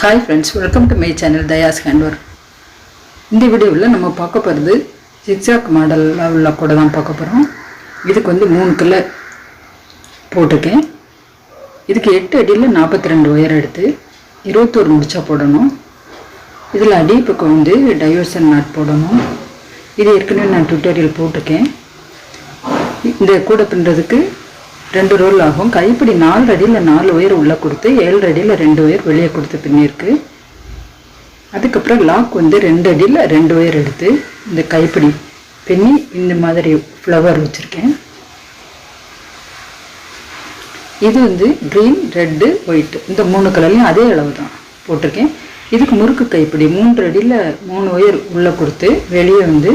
Hi friends welcome to my channel Daya's handwork இந்த வீடியோவில் நம்ம பார்க்க போகிறது ஜிக்ஸாக் மாடலில் உள்ள கூட தான் பார்க்க போகிறோம். இதுக்கு வந்து மூணு கிலோ போட்டிருக்கேன். இதுக்கு எட்டு அடியில் நாற்பத்தி ரெண்டு ஒயர் எடுத்து இருபத்தோரு முடிச்சா போடணும். இதில் அடி பக்கம் வந்து டைவர்சன் நாட் போடணும். இது ஏற்கனவே நான் ட்யூட்டோரியல் போட்டிருக்கேன். இந்த கூடை பின்னுறதுக்கு ரெண்டு ரோல் ஆகும். கைப்பிடி நாலு அடியில் நாலு ஒயர் உள்ளே கொடுத்து ஏழு அடியில் ரெண்டு ஒயர் வெளியே கொடுத்து பின்னிருக்கு அதுக்கப்புறம் லாக் வந்து ரெண்டு அடியில் ரெண்டு ஒயர் எடுத்து இந்த கைப்பிடி பின்னி இந்த மாதிரி ஃப்ளவர் வச்சுருக்கேன். இது வந்து க்ரீன் ரெட்டு ஒயிட் இந்த மூணு கலர்லையும் அதே அளவு தான் போட்டிருக்கேன். இதுக்கு முறுக்கு கைப்பிடி மூன்று அடியில் மூணு ஒயர் உள்ளே கொடுத்து வெளியே வந்து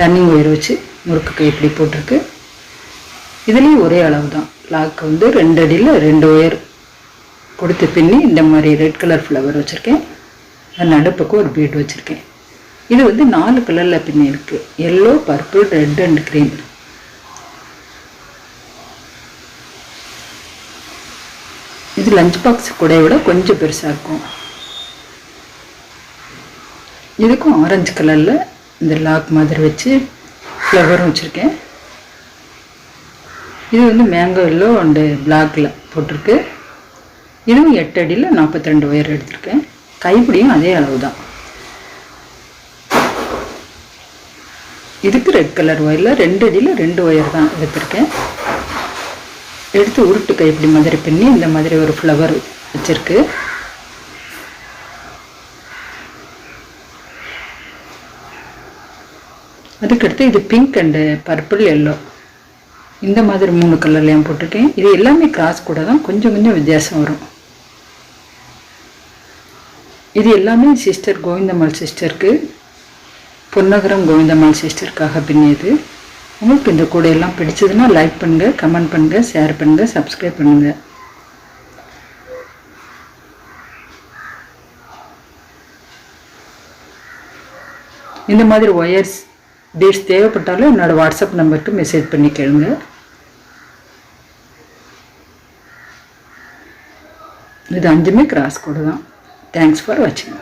ரன்னிங் ஒயர் வச்சு முறுக்கு கைப்பிடி போட்டிருக்கு. இதுலேயும் ஒரே அளவு தான் லாக் வந்து ரெண்டு அடியில் ரெண்டு ஒயர் கொடுத்து பின்னி இந்த மாதிரி ரெட் கலர் ஃப்ளவர் வச்சுருக்கேன். நடுப்புக்கு ஒரு பீட் வச்சுருக்கேன். இது வந்து நாலு கலரில் பின்னி இருக்குது yellow purple red and green இது லஞ்ச் பாக்ஸ் கூட விட கொஞ்சம் பெருசாக இருக்கும். இதுக்கும் ஆரஞ்சு கலரில் இந்த லாக் மாதிரி வச்சு ஃப்ளவரும் வச்சுருக்கேன். இது வந்து மேங்கோ எல்லோ அண்டு பிளாக்ல போட்டிருக்கு. இதுவும் எட்டு அடியில் நாற்பத்தி ரெண்டு ஒயர் எடுத்திருக்கேன். கைப்பிடியும் அதே அளவு தான் இதுக்கு ரெட் கலர் ஒயரில் ரெண்டு அடியில் ரெண்டு ஒயர் தான் எடுத்திருக்கேன். எடுத்து உருட்டு கைப்பிடி மாதிரி பின்னி இந்த மாதிரி ஒரு ஃப்ளவர் வச்சிருக்கு. அதுக்கடுத்து இது பிங்க் அண்டு பர்பிள் எல்லோ இந்த மாதிரி மூணு கலர்லையும் போட்டுட்டேன் இது எல்லாமே கிராஸ் கூட தான் கொஞ்சம் கொஞ்சம் வித்தியாசம் வரும். இது எல்லாமே சிஸ்டர் கோவிந்தம்மாள் சிஸ்டருக்கு பொன்னகரம் கோவிந்தம்மாள் சிஸ்டருக்காக பின்னியது உங்களுக்கு இந்த கூடையெல்லாம் பிடிச்சதுன்னா லைக் பண்ணுங்கள் கமெண்ட் பண்ணுங்கள் ஷேர் பண்ணுங்கள் சப்ஸ்கிரைப் பண்ணுங்கள் இந்த மாதிரி ஒயர்ஸ் டீட்ஸ் தேவைப்பட்டாலும் என்னோடய வாட்ஸ்அப் நம்பருக்கு மெசேஜ் பண்ணி கேளுங்கள் இது அஞ்சுமே கிராஸ் கோடு தான் தேங்க்ஸ் ஃபார் வாட்சிங்